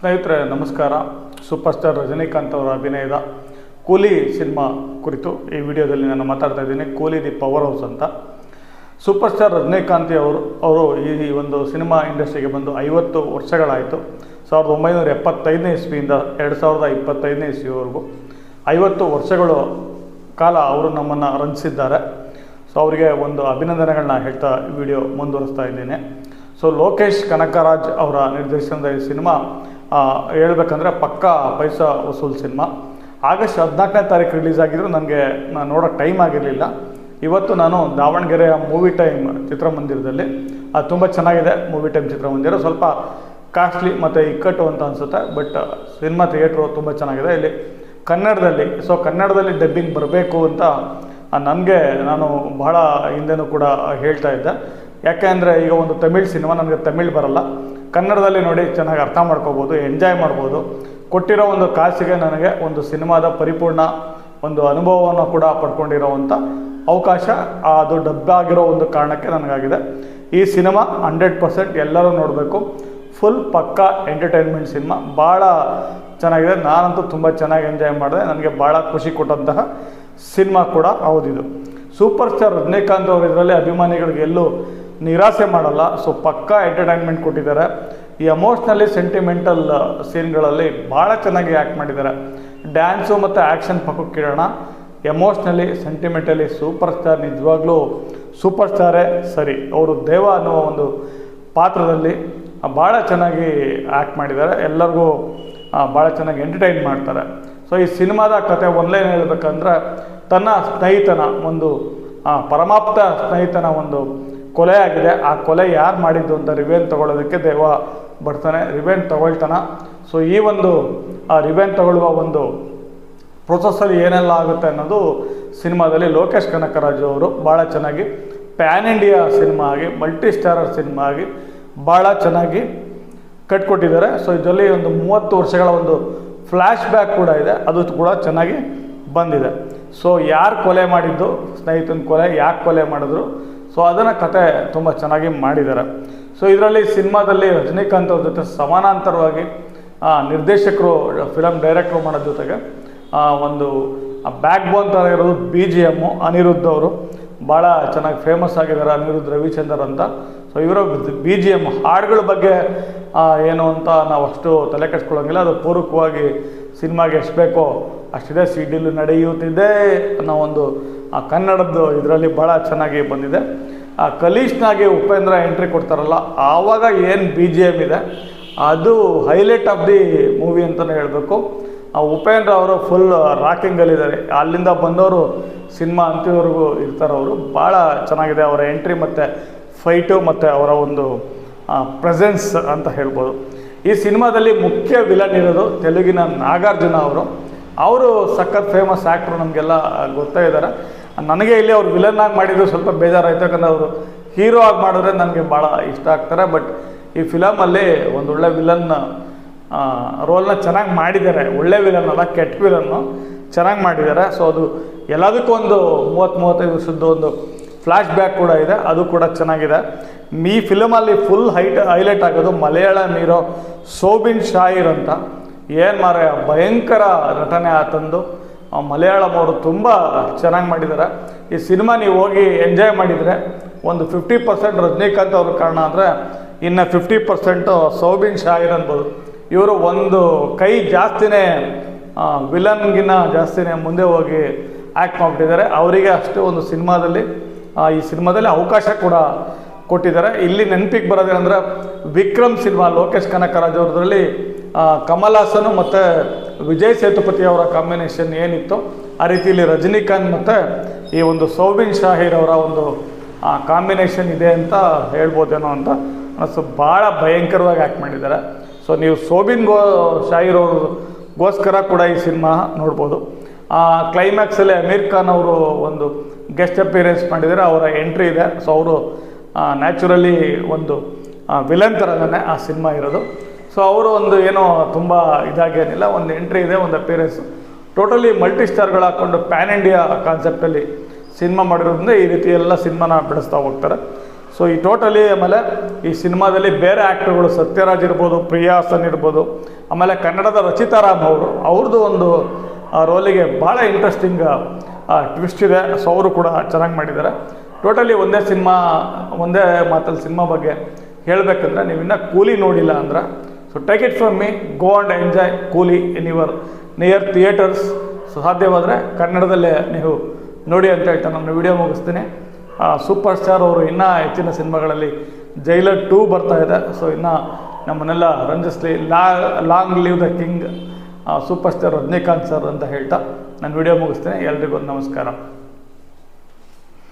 ಸ್ನೇಹಿತರೆ, ನಮಸ್ಕಾರ. Super star Rajinikanth ಅವರ ಅಭಿನಯದ ಕೂಲಿ ಸಿನಿಮಾ ಕುರಿತು ಈ ವಿಡಿಯೋದಲ್ಲಿ ನಾನು ಮಾತಾಡ್ತಾ ಇದ್ದೀನಿ. ಕೂಲಿ ದಿ ಪವರ್ ಹೌಸ್ ಅಂತ. ಸೂಪರ್ ಸ್ಟಾರ್ ರಜನಿಕಾಂತ್ ಅವರು ಅವರು ಈ ಒಂದು ಸಿನಿಮಾ ಇಂಡಸ್ಟ್ರಿಗೆ ಬಂದು ಐವತ್ತು ವರ್ಷಗಳಾಯಿತು. ಸಾವಿರದ ಒಂಬೈನೂರ ಎಪ್ಪತ್ತೈದನೇ ಇಸ್ವಿಯಿಂದ ಎರಡು ಸಾವಿರದ ಇಪ್ಪತ್ತೈದನೇ ಇಸ್ವಿವರೆಗೂ ಐವತ್ತು ವರ್ಷಗಳು ಕಾಲ ಅವರು ನಮ್ಮನ್ನು ರಂಜಿಸಿದ್ದಾರೆ. ಸೊ ಅವರಿಗೆ ಒಂದು ಅಭಿನಂದನೆಗಳನ್ನ ಹೇಳ್ತಾ ವಿಡಿಯೋ ಮುಂದುವರಿಸ್ತಾ ಇದ್ದೇನೆ. ಸೊ ಲೋಕೇಶ್ ಕನಕರಾಜ್ ಅವರ ನಿರ್ದೇಶನದ ಈ ಸಿನಿಮಾ ಹೇಳ್ಬೇಕಂದ್ರೆ ಪಕ್ಕಾ ಪೈಸಾ ವಸೂಲ್ ಸಿನಿಮಾ. ಆಗಸ್ಟ್ ಹದಿನಾಲ್ಕನೇ ತಾರೀಕು ರಿಲೀಸ್ ಆಗಿದ್ರು ನನಗೆ ನಾನು ನೋಡೋಕ್ಕೆ ಟೈಮ್ ಆಗಿರಲಿಲ್ಲ. ಇವತ್ತು ನಾನು ದಾವಣಗೆರೆಯ ಮೂವಿ ಟೈಮ್ ಚಿತ್ರಮಂದಿರದಲ್ಲಿ. ಅದು ತುಂಬ ಚೆನ್ನಾಗಿದೆ ಮೂವಿ ಟೈಮ್ ಚಿತ್ರಮಂದಿರ. ಸ್ವಲ್ಪ ಕಾಸ್ಟ್ಲಿ ಮತ್ತು ಇಕ್ಕಟ್ಟು ಅಂತ ಅನಿಸುತ್ತೆ ಬಟ್ ಸಿನಿಮಾ ಥಿಯೇಟ್ರು ತುಂಬ ಚೆನ್ನಾಗಿದೆ. ಇಲ್ಲಿ ಕನ್ನಡದಲ್ಲಿ ಸೊ ಕನ್ನಡದಲ್ಲಿ ಡಬ್ಬಿಂಗ್ ಬರಬೇಕು ಅಂತ ನನಗೆ ನಾನು ಬಹಳ ಹಿಂದೆನೂ ಕೂಡ ಹೇಳ್ತಾ ಇದ್ದೆ. ಯಾಕೆ ಅಂದರೆ ಈಗ ಒಂದು ತಮಿಳ್ ಸಿನಿಮಾ, ನನಗೆ ತಮಿಳ್ ಬರಲ್ಲ. ಕನ್ನಡದಲ್ಲಿ ನೋಡಿ ಚೆನ್ನಾಗಿ ಅರ್ಥ ಮಾಡ್ಕೋಬೋದು ಎಂಜಾಯ್ ಮಾಡ್ಬೋದು. ಕೊಟ್ಟಿರೋ ಒಂದು ಕಾಸಿಗೆ ನನಗೆ ಒಂದು ಸಿನಿಮಾದ ಪರಿಪೂರ್ಣ ಒಂದು ಅನುಭವವನ್ನು ಕೂಡ ಪಡ್ಕೊಂಡಿರೋವಂಥ ಅವಕಾಶ ಅದು ಡಬ್ಬಾಗಿರೋ ಒಂದು ಕಾರಣಕ್ಕೆ ನನಗಾಗಿದೆ. ಈ ಸಿನಿಮಾ ಹಂಡ್ರೆಡ್ ಪರ್ಸೆಂಟ್ ಎಲ್ಲರೂ ನೋಡಬೇಕು. ಫುಲ್ ಪಕ್ಕ ಎಂಟರ್ಟೈನ್ಮೆಂಟ್ ಸಿನಿಮಾ. ಭಾಳ ಚೆನ್ನಾಗಿದೆ. ನಾನಂತೂ ತುಂಬ ಚೆನ್ನಾಗಿ ಎಂಜಾಯ್ ಮಾಡಿದೆ. ನನಗೆ ಭಾಳ ಖುಷಿ ಕೊಟ್ಟಂತಹ ಸಿನಿಮಾ ಕೂಡ ಹೌದಿದು. ಸೂಪರ್ ಸ್ಟಾರ್ ರಜನಿಕಾಂತ್ ಅವರು ಇದರಲ್ಲಿ ಅಭಿಮಾನಿಗಳಿಗೆ ಎಲ್ಲೂ ನಿರಾಸೆ ಮಾಡಲ್ಲ. ಸೊ ಪಕ್ಕಾ ಎಂಟರ್ಟೈನ್ಮೆಂಟ್ ಕೊಟ್ಟಿದ್ದಾರೆ. ಈ ಎಮೋಷ್ನಲಿ ಸೆಂಟಿಮೆಂಟಲ್ ಸೀನ್ಗಳಲ್ಲಿ ಭಾಳ ಚೆನ್ನಾಗಿ ಆ್ಯಕ್ಟ್ ಮಾಡಿದ್ದಾರೆ. ಡ್ಯಾನ್ಸು ಮತ್ತು ಆ್ಯಕ್ಷನ್ ಪಕ್ಕಕ್ಕಿಡೋಣ ಎಮೋಷ್ನಲಿ ಸೆಂಟಿಮೆಂಟಲಿ ಸೂಪರ್ ಸ್ಟಾರ್ ನಿಜವಾಗ್ಲೂ ಸೂಪರ್ ಸ್ಟಾರೇ ಸರಿ. ಅವರು ದೇವ ಅನ್ನೋ ಒಂದು ಪಾತ್ರದಲ್ಲಿ ಭಾಳ ಚೆನ್ನಾಗಿ ಆ್ಯಕ್ಟ್ ಮಾಡಿದ್ದಾರೆ. ಎಲ್ಲರಿಗೂ ಭಾಳ ಚೆನ್ನಾಗಿ ಎಂಟರ್ಟೈನ್ ಮಾಡ್ತಾರೆ. ಸೊ ಈ ಸಿನಿಮಾದ ಕತೆ ಒಂದ್ಲೈನ್ ಹೇಳ್ಬೇಕಂದ್ರೆ, ತನ್ನ ಸ್ನೇಹಿತನ, ಒಂದು ಪರಮಾಪ್ತ ಸ್ನೇಹಿತನ ಒಂದು ಕೊಲೆ ಆಗಿದೆ. ಆ ಕೊಲೆ ಯಾರು ಮಾಡಿದ್ದು ಅಂತ ರಿವೆನ್ ತಗೊಳ್ಳೋದಕ್ಕೆ ದೇವ ಬರ್ತಾನೆ. ರಿವೆನ್ ತಗೊಳ್ತಾನ. ಸೊ ಈ ಒಂದು, ಆ ರಿವೆನ್ ತಗೊಳ್ಳುವ ಒಂದು ಪ್ರೊಸೆಸ್ಸಲ್ಲಿ ಏನೆಲ್ಲ ಆಗುತ್ತೆ ಅನ್ನೋದು ಸಿನಿಮಾದಲ್ಲಿ ಲೋಕೇಶ್ ಕನಕರಾಜು ಅವರು ಭಾಳ ಚೆನ್ನಾಗಿ ಪ್ಯಾನ್ ಇಂಡಿಯಾ ಸಿನಿಮಾ ಆಗಿ ಮಲ್ಟಿ ಸ್ಟಾರರ್ ಸಿನಿಮಾ ಆಗಿ ಭಾಳ ಚೆನ್ನಾಗಿ ಕಟ್ಕೊಟ್ಟಿದ್ದಾರೆ ಸೊ ಇದರಲ್ಲಿ ಒಂದು ಮೂವತ್ತು ವರ್ಷಗಳ ಒಂದು ಫ್ಲ್ಯಾಶ್ ಬ್ಯಾಕ್ ಕೂಡ ಇದೆ. ಅದು ಕೂಡ ಚೆನ್ನಾಗಿ ಬಂದಿದೆ. ಸೊ ಯಾರು ಕೊಲೆ ಮಾಡಿದ್ದು, ಸ್ನೇಹಿತನ ಕೊಲೆ, ಯಾಕೆ ಕೊಲೆ ಮಾಡಿದ್ರು ಸೊ ಅದನ್ನು ಕತೆ ತುಂಬ ಚೆನ್ನಾಗಿ ಮಾಡಿದ್ದಾರೆ ಸೊ ಇದರಲ್ಲಿ ಸಿನಿಮಾದಲ್ಲಿ ರಜನಿಕಾಂತ್ ಅವ್ರ ಜೊತೆ ಸಮಾನಾಂತರವಾಗಿ ನಿರ್ದೇಶಕರು ಫಿಲಮ್ ಡೈರೆಕ್ಟ್ರು ಮಾಡೋ ಜೊತೆಗೆ ಒಂದು ಬ್ಯಾಕ್ ಬೋನ್ ಥರ ಇರೋದು ಬಿ ಜಿ ಎಮ್ಮು ಅನಿರುದ್ಧ ಅವರು. ಭಾಳ ಚೆನ್ನಾಗಿ ಫೇಮಸ್ ಆಗಿದ್ದಾರೆ ಅನಿರುದ್ಧ, ರವಿಚಂದ್ರ ಅಂತ. ಸೊ ಇವರ ಬಿ ಜಿ ಎಂ ಹಾಡುಗಳ ಬಗ್ಗೆ ಏನು ಅಂತ ನಾವು ಅಷ್ಟು ತಲೆ ಕೆಡ್ಸ್ಕೊಳ್ಳೋಂಗಿಲ್ಲ ಅದು ಪೂರಕವಾಗಿ ಸಿನಿಮಾಗೆ ಎಷ್ಟು ಬೇಕೋ ಅಷ್ಟಿದೆ, ಸಿಡಿಲು ನಡೆಯುತ್ತಿದೆ ಅನ್ನೋ ಒಂದು, ಆ, ಕನ್ನಡದ್ದು ಇದರಲ್ಲಿ ಭಾಳ ಚೆನ್ನಾಗಿ ಬಂದಿದೆ. ಆ ಕಲೀಶ್ನಾಗೆ ಉಪೇಂದ್ರ ಎಂಟ್ರಿ ಕೊಡ್ತಾರಲ್ಲ, ಆವಾಗ ಏನು ಬಿ ಜಿ ಎಂ ಇದೆ, ಅದು ಹೈಲೈಟ್ ಆಫ್ ದಿ ಮೂವಿ ಅಂತಲೇ ಹೇಳಬೇಕು. ಆ ಉಪೇಂದ್ರ ಅವರು ಫುಲ್ ರಾಕಿಂಗಲ್ಲಿದ್ದಾರೆ ಅಲ್ಲಿಂದ ಬಂದವರು ಸಿನಿಮಾ ಅಂತಿವರೆಗೂ ಇರ್ತಾರೆ ಅವರು. ಭಾಳ ಚೆನ್ನಾಗಿದೆ ಅವರ ಎಂಟ್ರಿ ಮತ್ತು ಫೈಟು ಮತ್ತು ಅವರ ಒಂದು ಪ್ರೆಸೆನ್ಸ್ ಅಂತ ಹೇಳ್ಬೋದು. ಈ ಸಿನಿಮಾದಲ್ಲಿ ಮುಖ್ಯ ವಿಲನ್ ಇರೋದು ತೆಲುಗಿನ ನಾಗಾರ್ಜುನ ಅವರು. ಅವರು ಸಖತ್ ಫೇಮಸ್ ಆ್ಯಕ್ಟ್ರು ನಮಗೆಲ್ಲ ಗೊತ್ತೇ ಇದ್ದಾರೆ ನನಗೆ ಇಲ್ಲಿ ಅವ್ರು ವಿಲನ್ ಆಗಿ ಮಾಡಿದ್ರು ಸ್ವಲ್ಪ ಬೇಜಾರಾಯಿತು. ಯಾಕಂದರೆ ಅವರು ಹೀರೋ ಆಗಿ ಮಾಡಿದ್ರೆ ನನಗೆ ಭಾಳ ಇಷ್ಟ ಆಗ್ತಾರೆ. ಬಟ್ ಈ ಫಿಲಮಲ್ಲಿ ಒಂದು ಒಳ್ಳೆ ವಿಲನ್ ರೋಲ್ನ ಚೆನ್ನಾಗಿ ಮಾಡಿದ್ದಾರೆ. ಒಳ್ಳೆ ವಿಲನ್ ಅಲ್ಲ, ಕೆಟ್ಟ ವಿಲನ್ನು ಚೆನ್ನಾಗಿ ಮಾಡಿದ್ದಾರೆ. ಸೊ ಅದು ಎಲ್ಲದಕ್ಕೂ ಒಂದು ಮೂವತ್ತು ಮೂವತ್ತೈದು ವರ್ಷದ ಒಂದು ಫ್ಲ್ಯಾಶ್ ಬ್ಯಾಕ್ ಕೂಡ ಇದೆ. ಅದು ಕೂಡ ಚೆನ್ನಾಗಿದೆ. ಈ ಫಿಲಮಲ್ಲಿ ಫುಲ್ ಹೈಟ್ ಹೈಲೈಟ್ ಆಗೋದು ಮಲಯಾಳಂ ಇರೋ ಸೋಬಿನ್ ಶಾಹಿರ್ ಅಂತ. ಏನು ಮಾರ ಭಯಂಕರ ನಟನೆ ಆತಂದು ಮಲಯಾಳಂ ಅವರು ತುಂಬ ಚೆನ್ನಾಗಿ ಮಾಡಿದ್ದಾರೆ ಈ ಸಿನಿಮಾ ನೀವು ಹೋಗಿ ಎಂಜಾಯ್ ಮಾಡಿದರೆ ಒಂದು ಫಿಫ್ಟಿ ಪರ್ಸೆಂಟ್ ರಜನಿಕಾಂತ್ ಅವ್ರ ಕಾರಣ ಅಂದರೆ ಇನ್ನು ಫಿಫ್ಟಿ ಪರ್ಸೆಂಟು ಸೌಬಿನ್ ಶಾಹಿರ್ ಅನ್ಬೋದು. ಇವರು ಒಂದು ಕೈ ಜಾಸ್ತಿನೇ ವಿಲನ್ಗಿನ್ನ ಜಾಸ್ತಿನೇ ಮುಂದೆ ಹೋಗಿ ಆ್ಯಕ್ಟ್ ಮಾಡಿಬಿಟ್ಟಿದ್ದಾರೆ. ಅವರಿಗೆ ಅಷ್ಟು ಒಂದು ಸಿನಿಮಾದಲ್ಲಿ ಈ ಸಿನಿಮಾದಲ್ಲಿ ಅವಕಾಶ ಕೂಡ ಕೊಟ್ಟಿದ್ದಾರೆ. ಇಲ್ಲಿ ನೆನಪಿಗೆ ಬರೋದೇನೆಂದರೆ ವಿಕ್ರಮ್ ಸಿನಿಮಾ, ಲೋಕೇಶ್ ಕನಕರಾಜ್ ಅವ್ರದ್ರಲ್ಲಿ ಕಮಲ್ ಹಾಸನ್ ಮತ್ತು ವಿಜಯ್ ಸೇತುಪತಿ ಅವರ ಕಾಂಬಿನೇಷನ್ ಏನಿತ್ತು, ಆ ರೀತಿಯಲ್ಲಿ ರಜನಿಕಾಂತ್ ಮತ್ತು ಈ ಒಂದು ಸೌಬಿನ್ ಶಾಹಿರ್ ಅವರ ಒಂದು ಕಾಂಬಿನೇಷನ್ ಇದೆ ಅಂತ ಹೇಳ್ಬೋದೇನೋ ಅಂತ ಅನಿಸ್ತು ಭಾಳ ಭಯಂಕರವಾಗಿ ಆ್ಯಕ್ಟ್ ಮಾಡಿದ್ದಾರೆ. ಸೊ ನೀವು ಸೋಬಿನ್ ಗೋ, ಶಾಹಿರ್ ಅವ್ರಿಗೋಸ್ಕರ ಕೂಡ ಈ ಸಿನಿಮಾ ನೋಡ್ಬೋದು. ಕ್ಲೈಮ್ಯಾಕ್ಸಲ್ಲಿ ಅಮೀರ್ ಖಾನ್ ಅವರು ಒಂದು ಗೆಸ್ಟ್ ಅಪಿಯರೆನ್ಸ್ ಮಾಡಿದರೆ ಅವರ ಎಂಟ್ರಿ ಇದೆ. ಸೊ ಅವರು ನ್ಯಾಚುರಲಿ ಒಂದು ವಿಲನ್ ಥರನೇ ಆ ಸಿನಿಮಾ ಇರೋದು. ಸೊ ಅವರು ಒಂದು ಏನೋ ತುಂಬ ಇದಾಗೇನಿಲ್ಲ ಒಂದು ಎಂಟ್ರಿ ಇದೆ, ಒಂದು ಅಪಿಯರೆನ್ಸು ಟೋಟಲಿ ಮಲ್ಟಿ ಸ್ಟಾರ್ಗಳು ಹಾಕ್ಕೊಂಡು ಪ್ಯಾನ್ ಇಂಡಿಯಾ ಕಾನ್ಸೆಪ್ಟಲ್ಲಿ ಸಿನಿಮಾ ಮಾಡಿರೋದ್ರಿಂದ ಈ ರೀತಿ ಎಲ್ಲ ಸಿನಿಮಾನ ಬೆಳೆಸ್ತಾ ಹೋಗ್ತಾರೆ. ಸೊ ಈ ಟೋಟಲಿ ಆಮೇಲೆ ಈ ಸಿನಿಮಾದಲ್ಲಿ ಬೇರೆ ಆ್ಯಕ್ಟರ್ಗಳು ಸತ್ಯರಾಜ್ ಇರ್ಬೋದು ಪ್ರಿಯಾಸನ್ ಇರ್ಬೋದು, ಆಮೇಲೆ ಕನ್ನಡದ ರಚಿತಾರಾಮ್ ಅವರು ಅವ್ರದ್ದು ಒಂದು ರೋಲಿಗೆ ಭಾಳ ಇಂಟ್ರೆಸ್ಟಿಂಗ್ ಟ್ವಿಸ್ಟ್ ಇದೆ. ಸೊ ಅವರು ಕೂಡ ಚೆನ್ನಾಗಿ ಮಾಡಿದ್ದಾರೆ. ಟೋಟಲಿ ಒಂದೇ ಸಿನಿಮಾ ಒಂದೇ ಮಾತಲ್ಲಿ ಸಿನಿಮಾ ಬಗ್ಗೆ ಹೇಳಬೇಕಂದ್ರೆ ನೀವು ಕೂಲಿ ನೋಡಿಲ್ಲ ಅಂದ್ರೆ so take it from me go and enjoy Coolie in your near theatres so ಸಾಧ್ಯವಾದರೆ ಕನ್ನಡದಲ್ಲೇ ನೀವು ನೋಡಿ ಅಂತ ಹೇಳ್ತಾ ನಾನು ವಿಡಿಯೋ ಮುಗಿಸ್ತೀನಿ. ಸೂಪರ್ ಸ್ಟಾರ್ ಅವರು ಇನ್ನೂ ಹೆಚ್ಚಿನ ಸಿನಿಮಾಗಳಲ್ಲಿ ಜೈಲರ್ ಟೂ ಬರ್ತಾ ಇದೆ. ಸೊ ಇನ್ನೂ ನಮ್ಮನ್ನೆಲ್ಲ ರಂಜಿಸ್ಲಿ, ಲಾ, long live the king superstar Rajinikanth sir ಅಂತ ಹೇಳ್ತಾ ನಾನು ವಿಡಿಯೋ ಮುಗಿಸ್ತೀನಿ. ಎಲ್ರಿಗೂ ನಮಸ್ಕಾರ.